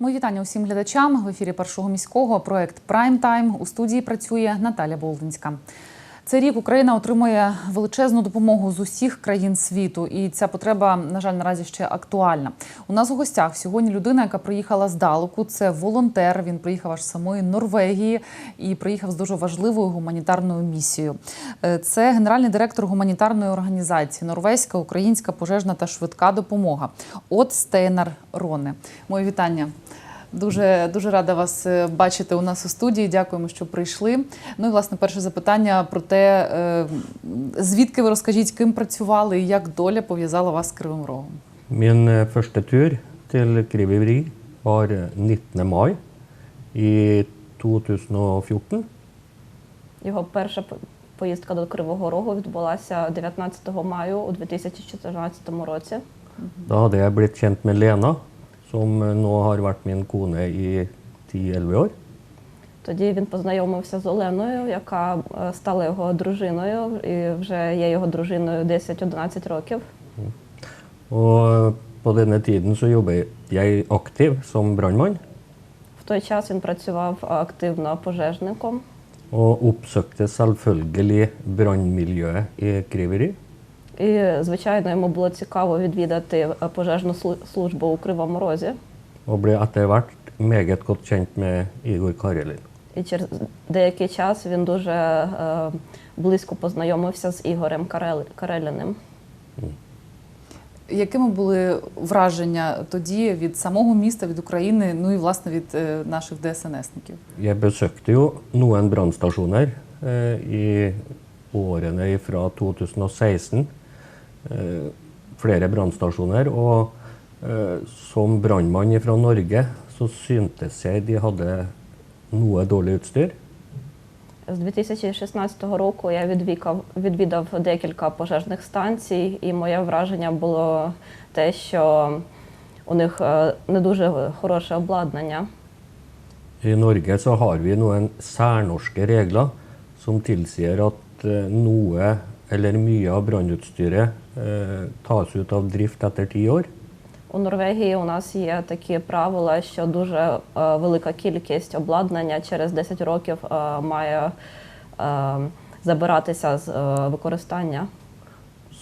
Мої вітання усім глядачам в ефірі першого міського проект Прайм Тайм. У студії працює Наталя Болдинська. Цей рік Україна отримує величезну допомогу з усіх країн світу, і ця потреба, на жаль, наразі ще актуальна. У нас у гостях сьогодні людина, яка приїхала здалеку. Це волонтер. Він приїхав аж самої Норвегії і приїхав з дуже важливою гуманітарною місією. Е, Це генеральний директор гуманітарної організації Норвезька, Українська пожежна та швидка допомога. От Стейнар Роне. Моє вітання. Дуже дуже рада вас е, бачити у нас у студії. Дякуємо, що прийшли. Ну і власне перше запитання про те, е, звідки ви розкажіть, ким працювали і як доля пов'язала вас з Кривим Рогом. Min første tur til Krivivri var eh, 19. mai i 2014. Його перша поїздка до Кривого Рогу відбулася 19 маю у 2014 році. Da hadde jeg blitt kjent med Lena, som eh, nå har vært min kone i 10-11 år. Тоді він познайомився з Оленою, яка е, стала його дружиною, і вже є його дружиною 10-11 років. Og på denne tiden så jobber jeg aktiv som brannmann, В той час він працював активно пожежником og oppsøkte selvfølgelig brannmiljøet i Kriviri. І, звичайно, йому було цікаво відвідати е, пожежну службу у Кривому Розі. Og ble etter hvert meget godt kjent med Igor Karelin. І через деякий час він дуже е, близько познайомився з Ігорем Карел- Кареліним. Якими були враження тоді від самого міста, від України, ну і власне від е, наших ДСНСників? Jeg besøkte jo noen brannstasjoner i årene fra 2016. Eh, flere brannstasjoner. Og eh, som brannmann fra Norge så syntes jeg de hadde noe dårlig utstyr. З 2016 року я відвікав, відвідав декілька пожежних станцій, і моє враження було те, що у них е, не дуже хороше обладнання. I Norge så har vi noen særnorske regler som tilsier at eh, noe eller mye av brannutstyret eh, tas ut av drift etter ti år. У Норвегії у нас є такі правила, що дуже е, велика кількість обладнання через 10 років е, має е, забиратися з е, використання.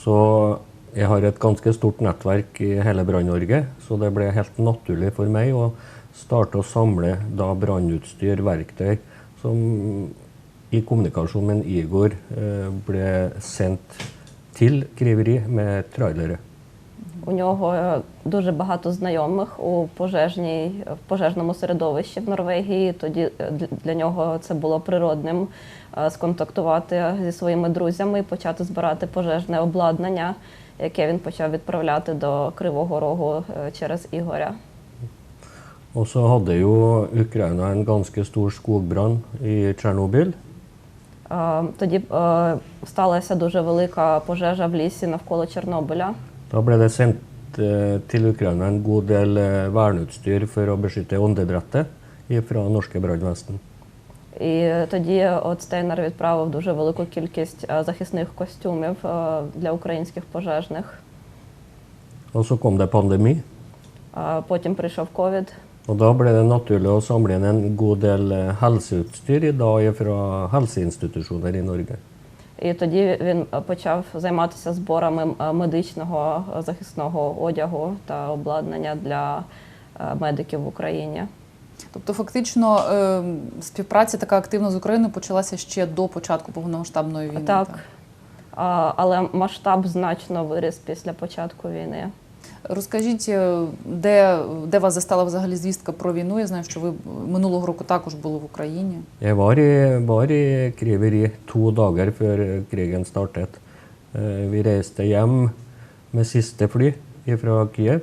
Så jeg har et ganske stort nettverk i hele Brann-Norge, så det ble helt naturlig for meg å starte å samle da brannutstyr, verktøy, som i kommunikasjon med Igor eh, ble sendt til Kriveri med trailere. У нього е, дуже багато знайомих у пожежній в пожежному середовищі в Норвегії. Тоді е, для нього це було природним е, сконтактувати зі своїми друзями і почати збирати пожежне обладнання, яке він почав відправляти до Кривого Рогу через Ігоря. Og så hadde jo Ukraina en ganske stor skogbrann i Tsjernobyl. Е, Тоді е, сталася дуже велика пожежа в лісі навколо Чорнобиля. Da ble det sendt eh, til Ukraina en god del verneutstyr for å beskytte åndedrettet fra norske brannvesen. І тоді от Стейнер відправив дуже велику кількість е, захисних костюмів е, для українських пожежних. Og så kom det pandemi. Е, Потім прийшов ковід. Og da ble det naturlig å samle inn en god del eh, helseutstyr i dag fra helseinstitusjoner i Norge. І тоді він почав займатися зборами медичного захисного одягу та обладнання для медиків в Україні. Тобто, фактично, е, співпраця така активна з Україною почалася ще до початку повномасштабної війни. Так. А, Але масштаб значно виріс після початку війни. Розкажіть, е, де, де вас застала взагалі звістка про війну? Я знаю, що ви минулого року також були в Україні. Jeg var i, var i Kriveri to dager før eh, krigen startet. Eh, Vi reiste hjem med siste fly fra Kiev.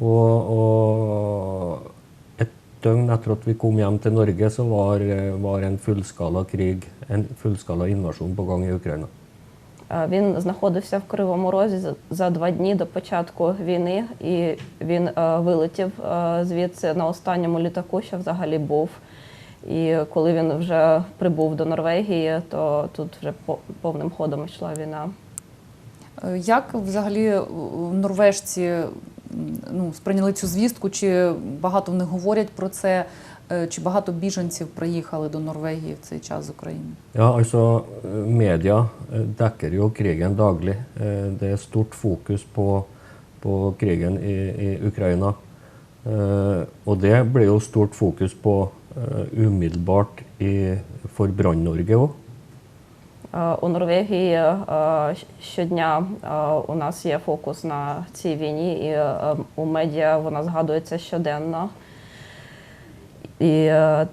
Og, og et døgn etter at vi kom hjem til Norge, så var, eh, var en fullskala krig, en fullskala invasjon på gang i Ukraina. Е, Він знаходився в Кривому Розі за- два дні до початку війни, і він е, вилетів е, звідси на останньому літаку, що взагалі був. І коли він вже прибув до Норвегії, то тут вже по- повним ходом йшла війна. Як взагалі норвежці ну, сприйняли цю звістку? Чи багато в них говорять про це? Е, Чи багато біженців приїхали до Норвегії в цей час з України? Ja, altså eh, Media eh, dekker jo krigen daglig. Eh, Det er stort fokus på, på krigen i, i Ukraina. Eh, Og det blir jo stort fokus på eh, umiddelbart i, for Brann-Norge òg. Е, У Норвегії е, щодня е, у нас є фокус на цій війні, і е, у медіа вона згадується щоденно. І е,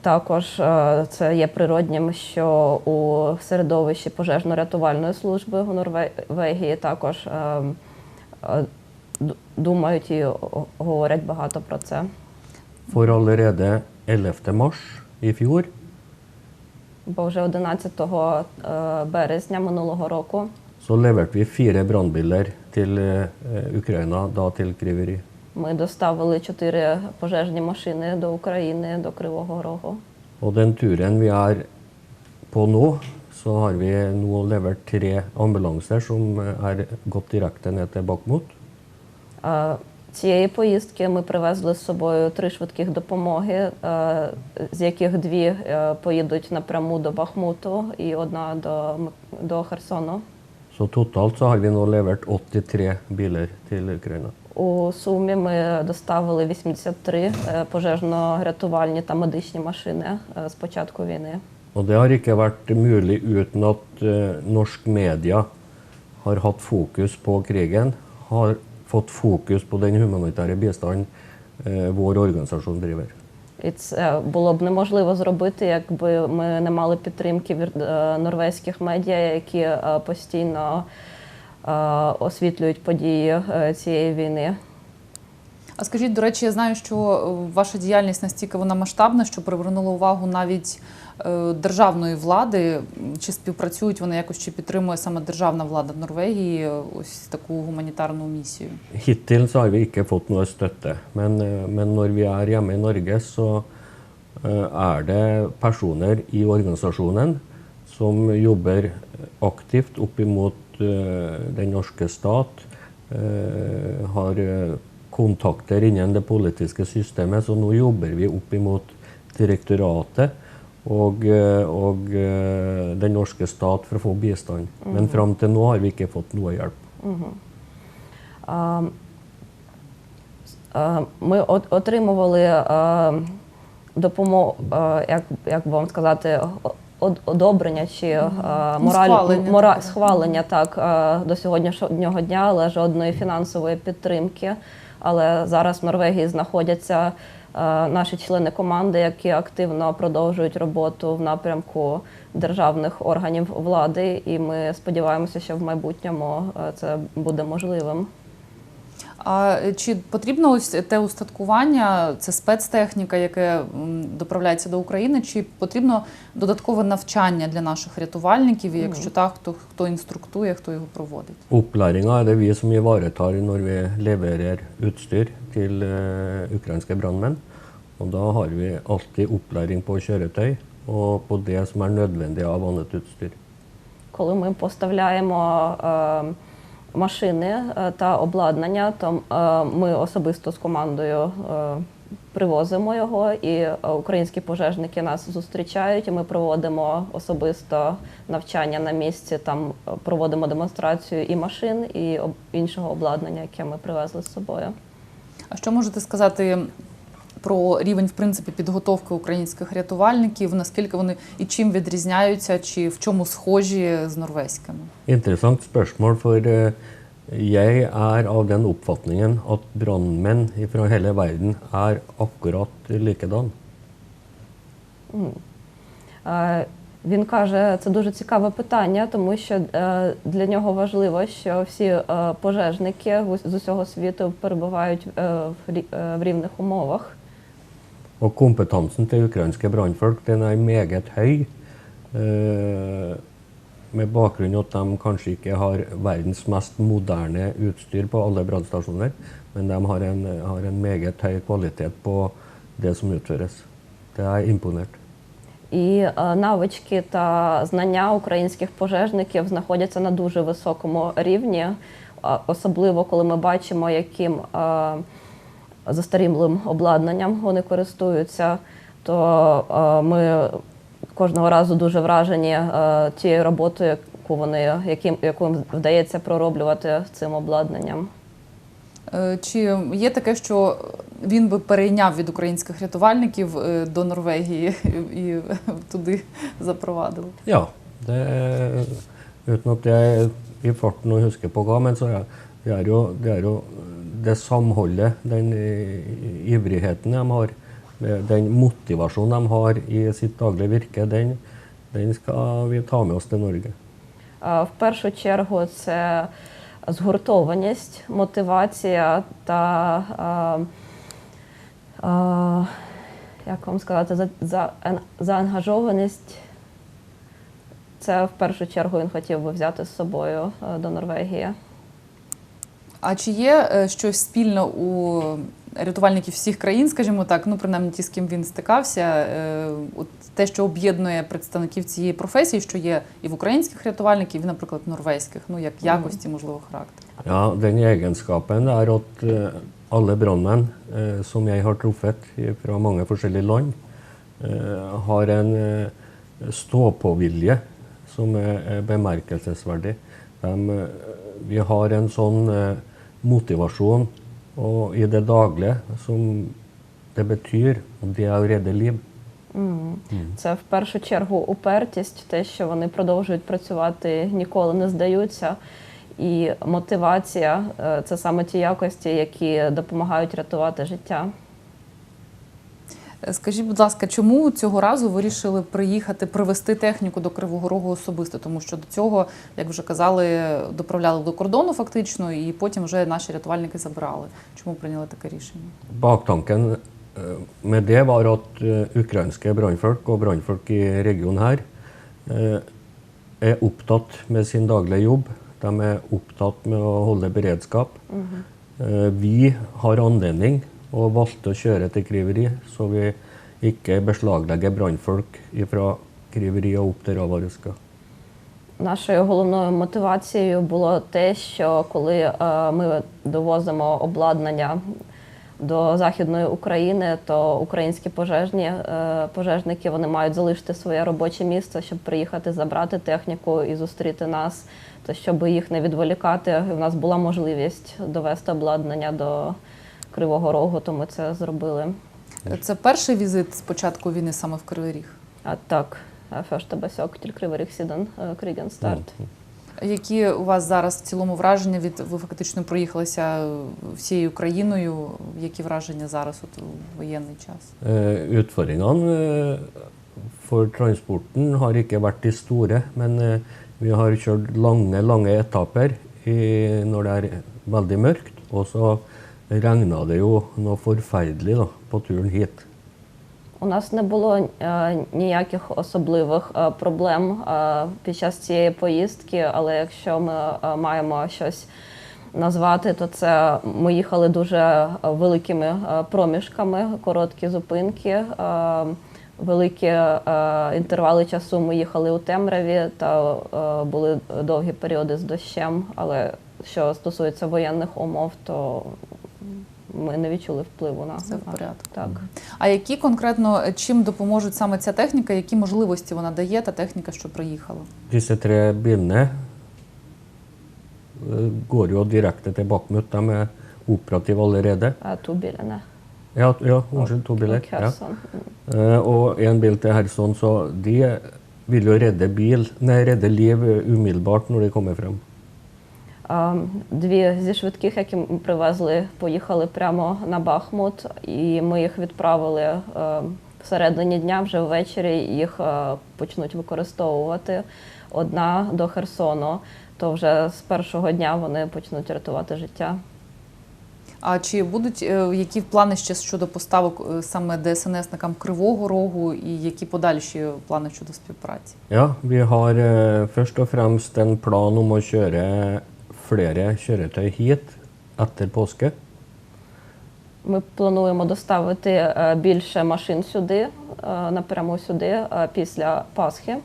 також е, це є природнім, що у середовищі пожежно-рятувальної служби у Норвегії також е, думають і говорять багато про це. For allerede 11. mars i fjor Бо вже 11 е, березня минулого року så leverte vi fire brannbiler til Ukraina, da til Kriveri. Ми доставили чотири пожежні машини до України, до Кривого Рогу. Og den turen vi er på nå, så har vi nå levert tre ambulanser som eh, er gått direkte ned til Bakhmut. Цієї поїздки ми привезли з собою три швидких допомоги, з яких дві е, поїдуть напряму до Бахмуту і одна до, до Херсону. Så totalt så har vi nå levert 83 biler til Ukraina. У Сумі ми доставили 83 е, пожежно-рятувальні та медичні машини е, з початку війни. Og det har ikke vært mulig uten at eh, norsk media har hatt fokus på krigen, har fått fokus på den humanitære bistanden eh, vår organisasjon driver. І це було б неможливо зробити, якби ми не мали підтримки е, норвезьких медіа, які е, постійно е, освітлюють події е, цієї війни. А скажіть, до речі, я знаю, що е, ваша діяльність настільки вона масштабна, що привернула увагу навіть е, державної влади. Чи співпрацюють вони якось, чи підтримує саме державна влада Норвегії е, ось таку гуманітарну місію? Hittil så har vi ikke fått noe støtte, men, men når vi er hjemme i Norge, så eh, er det personer i organisasjonen som jobber aktivt opp imot den norske stat, eh, har eh, kontakter innen det politiske systemet, så nå jobber vi opp imot direktoratet og, eh, og eh, den norske stat for å få bistand. Men fram til nå har vi ikke fått noe hjelp. Е, е, Ми от- отримували е, допомогу, е, як, як би вам сказати, од- одобрення чи е, мораль, схвалення, мора, схвалення так, е, до сьогоднішнього дня, але жодної фінансової підтримки. Але зараз в Норвегії знаходяться е, наші члени команди, які активно продовжують роботу в напрямку державних органів влади, і ми сподіваємося, що в майбутньому це буде можливим. А е, чи потрібно ось те устаткування, це спецтехніка, яке доправляється до України, чи потрібно додаткове навчання для наших рятувальників? І якщо так, то хто інструктує, хто його проводить? Opplæringa er det vi som ivaretar når vi leverer utstyr til eh, ukrainske brannmenn. Og da har vi alltid opplæring på kjøretøy og på det som er nødvendig av annet utstyr. Коли ми поставляємо е, машини е, та обладнання, то е, ми особисто з командою е, привозимо його, і українські пожежники нас зустрічають. І ми проводимо особисто навчання на місці. Там проводимо демонстрацію і машин, і іншого обладнання, яке ми привезли з собою. А що можете сказати про рівень в принципі підготовки українських рятувальників? Наскільки вони і чим відрізняються, чи в чому схожі з норвезькими? Interessant spørsmål, for eh, jeg er av den oppfatningen at brannmenn fra hele verden er akkurat likedan. Е, Він каже, це дуже цікаве питання, тому що е, для нього важливо, що всі е, пожежники з- усього світу перебувають е, е, в рівних умовах. Og kompetansen til ukrainske brannfolk den er meget høy. Eh, med bakgrunn at de kanskje ikke har verdens mest moderne utstyr på alle brannstasjoner, men de har en, har en meget høy kvalitet på det som utføres. Det er imponert. І е, навички та знання українських пожежників знаходяться на дуже високому рівні. особливо коли ми бачимо, яким е, застарілим обладнанням вони користуються, то е, ми кожного разу дуже вражені е, тією роботою, яку вони яким яку їм вдається пророблювати цим обладнанням. Е, Чи є таке, що він би перейняв від українських рятувальників до Норвегії і туди запровадив? Ja, det, uten at jeg i farten å huske på hva, men så er det er jo det, er jo det samholdet, den eh, ivrigheten de har, den motivasjonen de har i sitt daglige virke, den, den skal vi ta med oss til Norge. В першу чергу це згуртованість, мотивація та е, е, як вам сказати, за, за, заангажованість. Це в першу чергу він хотів би взяти з собою е, до Норвегії. А чи є е, щось спільне у рятувальників всіх країн, скажімо так, ну принаймні ті, з ким він стикався, е, от те, що об'єднує представників цієї професії, що є і в українських рятувальників, і, наприклад, норвезьких, ну як якості, можливо, характеру. Ja, den egenskapen er at eh, alle brannmenn eh, som jeg har truffet fra mange forskjellige land, eh, har en eh, stå-på-vilje som er, er bemerkelsesverdig. De, eh, vi har en sånn eh, motivasjon og i det daglige som det betyr, og det å redde liv. Це в першу чергу упертість, те, що вони продовжують працювати, ніколи не здаються. І мотивація е, це саме ті якості, які допомагають рятувати життя. Е, Скажіть, будь ласка, чому цього разу вирішили приїхати привезти техніку до Кривого Рогу особисто? Тому що до цього, як вже казали, доправляли до кордону фактично, і потім вже наші рятувальники забирали. Чому прийняли таке рішення? Baktanken eh, med det var at eh, ukrainske brannfolk og brannfolk i regionen her eh, er opptatt med sin daglige jobb. De er opptatt med å holde beredskap. Eh, Vi har anledning og valgte å kjøre til Kriveri, så vi ikke beslaglegger brannfolk fra Kriveri og opp til Ravaruska. Нашою головною мотивацією було те, що коли е, ми довозимо обладнання до Західної України, то українські пожежні е, пожежники вони мають залишити своє робоче місце, щоб приїхати забрати техніку і зустріти нас, то щоб їх не відволікати, у нас була можливість довести обладнання до Кривого Рогу, то ми це зробили. Е, Це перший візит з початку війни саме в Кривий Ріг. А так, første besøk til Кривий Ріг siden е, krigen start. Які у вас зараз в цілому враження від ви фактично проїхалися всією країною? Які враження зараз от у воєнний час? Utfordringene for transporten har ikke vært de store, men vi har kjørt lange, lange etapper i, når det er veldig mørkt. Og så regna det jo noe forferdelig da, på turen hit. У нас не було е, ніяких особливих е, проблем е, під час цієї поїздки, але якщо ми е, маємо щось назвати, то це ми їхали дуже е, великими е, проміжками, короткі зупинки. е, Великі е, інтервали часу ми їхали у темряві та е, були довгі періоди з дощем. Але що стосується воєнних умов, то ми не відчули впливу на Все в порядку. Так. А які конкретно е, чим допоможуть саме ця техніка? Які можливості вона дає, та техніка, що приїхала? Disse tre bilene eh, går jo direkte til Bakhmut. De er operative allerede. А ту біля не. Ja, ja unnskyld, to biler. Og Ja. Kherson. Eh, og en bil til Herson, så de vil jo redde, bil, nei, redde liv eh, umiddelbart når de kommer frem. Дві зі швидких, які ми привезли, поїхали прямо на Бахмут, і ми їх відправили е, всередині дня, вже ввечері їх е, почнуть використовувати. Одна до Херсону, то вже з першого дня вони почнуть рятувати життя. А чи будуть е, які плани ще щодо поставок саме ДСНСникам Кривого Рогу, і які подальші плани щодо співпраці? Ja, vi har først og fremst en plan om å kjøre flere kjøretøy hit etter påske. Ми плануємо доставити е, більше машин сюди, е, напряму сюди е, після Пасхи.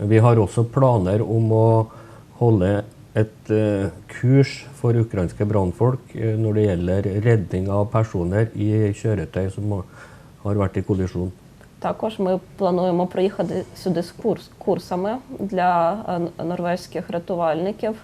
Vi har også planer om å holde et eh, kurs for ukrainske brannfolk eh, når det gjelder redning av personer i kjøretøy som har- har vært i kollisjon. Також ми плануємо приїхати сюди з курс, курсами для е, норвезьких рятувальників,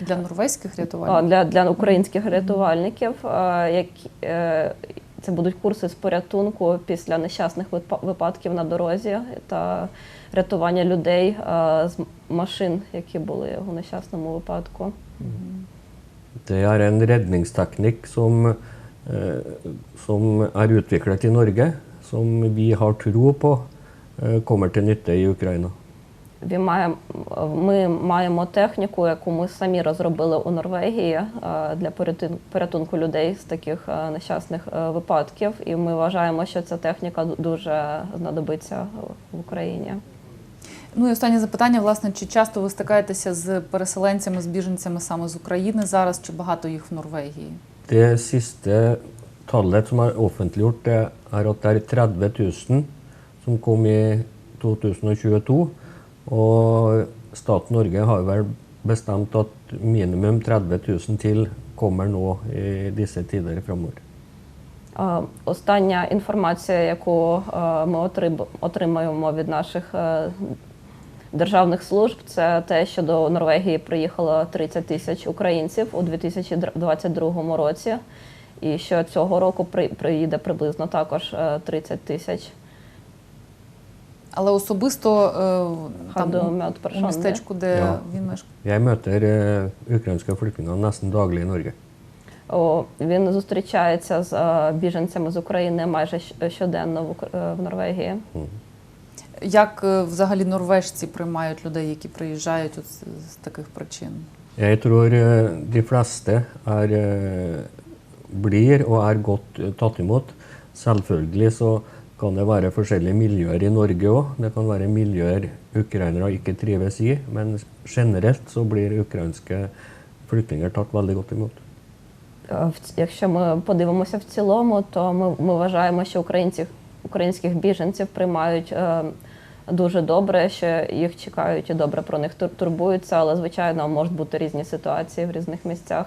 Для норвезьких рятувальників. для, для українських рятувальників. е, Які, е, це будуть курси з порятунку після нещасних випадків на дорозі та рятування людей з машин, які були у нещасному випадку. Det er en redningsteknikk som, som er utviklet i Norge, som vi har tro på eh, kommer til nytte i Ukraina. Ми маємо, ми маємо техніку, яку ми самі розробили у Норвегії е, для порятунку людей з таких е, нещасних е, випадків. І ми вважаємо, що ця техніка дуже знадобиться в Україні. Ну і останнє запитання: власне, чи часто ви стикаєтеся з переселенцями, з біженцями саме з України зараз, чи багато їх в Норвегії? Det siste tallet som er offentliggjort, det er at det er 30 000 som kom i 2022. Og staten Norge har vel bestemt at minimum 30 000 til kommer nå i disse tider framover. Е, Остання інформація, яку е, ми отримуємо від наших е, державних служб, це те, що до Норвегії приїхало 30 тисяч українців у 2022 році, і що цього року при- приїде приблизно також е, 30 тисяч. Але особисто е, там у містечку, де Ja. він мешкає. Jeg møter eh, ukrainske flyktninger nesten daglig i Norge. О, Він зустрічається з е, біженцями з України майже щоденно в е, Норвегії. Як е, взагалі норвежці приймають людей, які приїжджають з, з таких причин? Jeg tror de fleste er, blir og er godt eh, tatt imot. Selvfølgelig så kan det være forskjellige miljøer i Norge òg. Det kan være miljøer ukrainere ikke trives i, men generelt så blir ukrainske flyktninger tatt veldig godt imot. Е, Якщо ми подивимося в цілому, то ми, ми вважаємо, що українців, українських біженців приймають е, дуже добре, що їх чекають і добре про них турбуються, але звичайно можуть бути різні ситуації в різних місцях.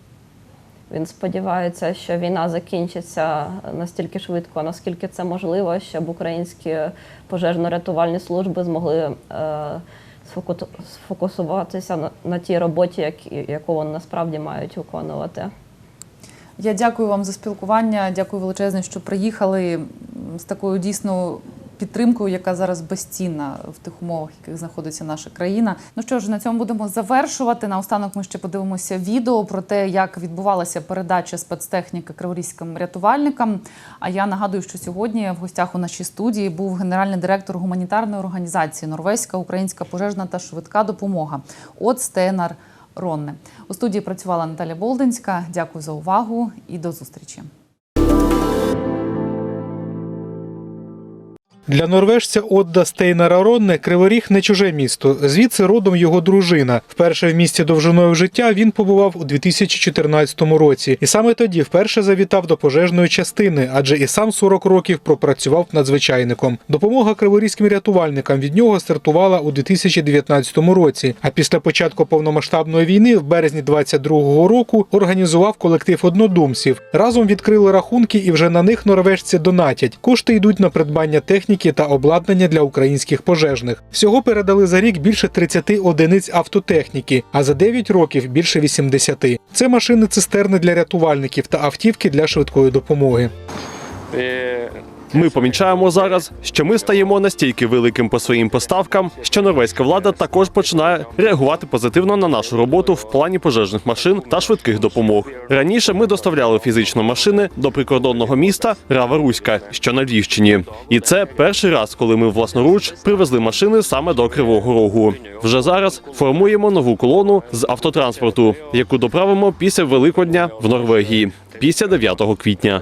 Він сподівається, що війна закінчиться настільки швидко, наскільки це можливо, щоб українські пожежно-рятувальні служби змогли е, сфокусуватися на, тій роботі, як, яку вони насправді мають виконувати. Я дякую вам за спілкування. Дякую величезне, що приїхали з такою дійсно підтримкою, яка зараз безцінна в тих умовах, в яких знаходиться наша країна. Ну що ж, на цьому будемо завершувати. Наостанок ми ще подивимося відео про те, як відбувалася передача спецтехніки криворізьким рятувальникам. А я нагадую, що сьогодні в гостях у нашій студії був генеральний директор гуманітарної організації Норвезька Українська пожежна та швидка допомога. От Стенар Ронне. У студії працювала Наталя Болдинська. Дякую за увагу і до зустрічі. Для норвежця Отда Стейнара Ронне Криворіг не чуже місто. Звідси родом його дружина. Вперше в місті довжиною життя він побував у 2014 році, і саме тоді вперше завітав до пожежної частини, адже і сам 40 років пропрацював надзвичайником. Допомога криворізьким рятувальникам від нього стартувала у 2019 році. А після початку повномасштабної війни, в березні 22-го року, організував колектив однодумців. Разом відкрили рахунки, і вже на них норвежці донатять. Кошти йдуть на придбання техніки та обладнання для українських пожежних. Всього передали за рік більше 30 одиниць автотехніки, а за 9 років більше 80. Це машини цистерни для рятувальників та автівки для швидкої допомоги. Ми помічаємо зараз, що ми стаємо настільки великим по своїм поставкам, що норвезька влада також починає реагувати позитивно на нашу роботу в плані пожежних машин та швидких допомог. Раніше ми доставляли фізично машини до прикордонного міста Рава Руська, що на Львівщині. І це перший раз, коли ми власноруч привезли машини саме до Кривого Рогу. Вже зараз формуємо нову колону з автотранспорту, яку доправимо після Великодня в Норвегії, після 9 квітня.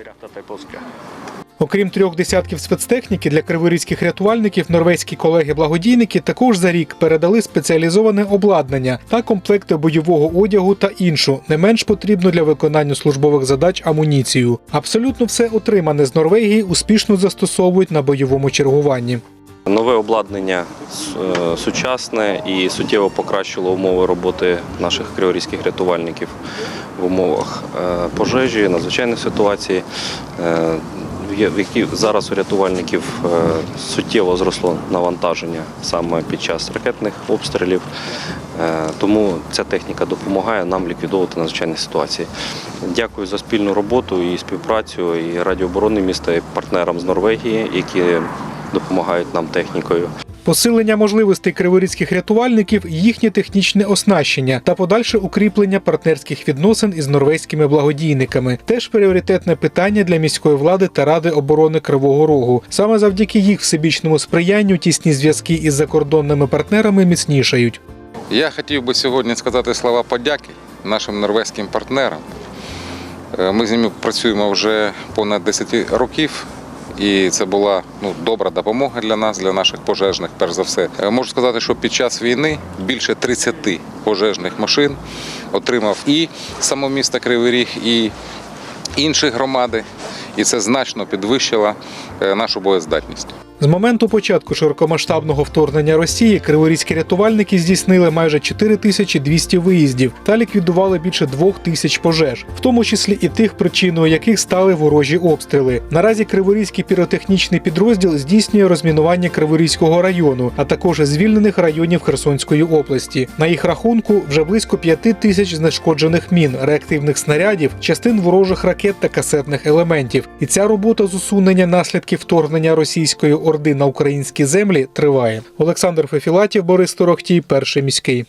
Окрім трьох десятків спецтехніки для криворізьких рятувальників, норвезькі колеги-благодійники також за рік передали спеціалізоване обладнання та комплекти бойового одягу та іншу, не менш потрібну для виконання службових задач амуніцію. Абсолютно все отримане з Норвегії успішно застосовують на бойовому чергуванні. Нове обладнання е, сучасне і суттєво покращило умови роботи наших криворізьких рятувальників в умовах е, пожежі, надзвичайних ситуацій, е, які зараз у рятувальників е, суттєво зросло навантаження саме під час ракетних обстрілів. Е, Тому ця техніка допомагає нам ліквідовувати надзвичайні ситуації. Дякую за спільну роботу і співпрацю і Радіоборони міста, і партнерам з Норвегії, які допомагають нам технікою. Посилення можливостей криворізьких рятувальників, їхнє технічне оснащення та подальше укріплення партнерських відносин із норвезькими благодійниками теж пріоритетне питання для міської влади та ради оборони Кривого Рогу. Саме завдяки їх всебічному сприянню тісні зв'язки із закордонними партнерами міцнішають. Я хотів би сьогодні сказати слова подяки нашим норвезьким партнерам. Е, Ми з ними працюємо вже понад 10 років. І це була ну, добра допомога для нас, для наших пожежних, перш за все. Е, Можу сказати, що під час війни більше 30 пожежних машин отримав і само місто Кривий Ріг, і інші громади. І це значно підвищило е, нашу боєздатність. З моменту початку широкомасштабного вторгнення Росії криворізькі рятувальники здійснили майже 4200 виїздів та ліквідували більше двох тисяч пожеж, в тому числі і тих, причиною яких стали ворожі обстріли. Наразі криворізький піротехнічний підрозділ здійснює розмінування Криворізького району, а також звільнених районів Херсонської області. На їх рахунку вже близько 5 тисяч знешкоджених мін, реактивних снарядів, частин ворожих ракет та касетних елементів. І ця робота з усунення наслідків вторгнення російської орди на українські землі триває. Олександр Фефілатів, Борис Торохтій, перший міський.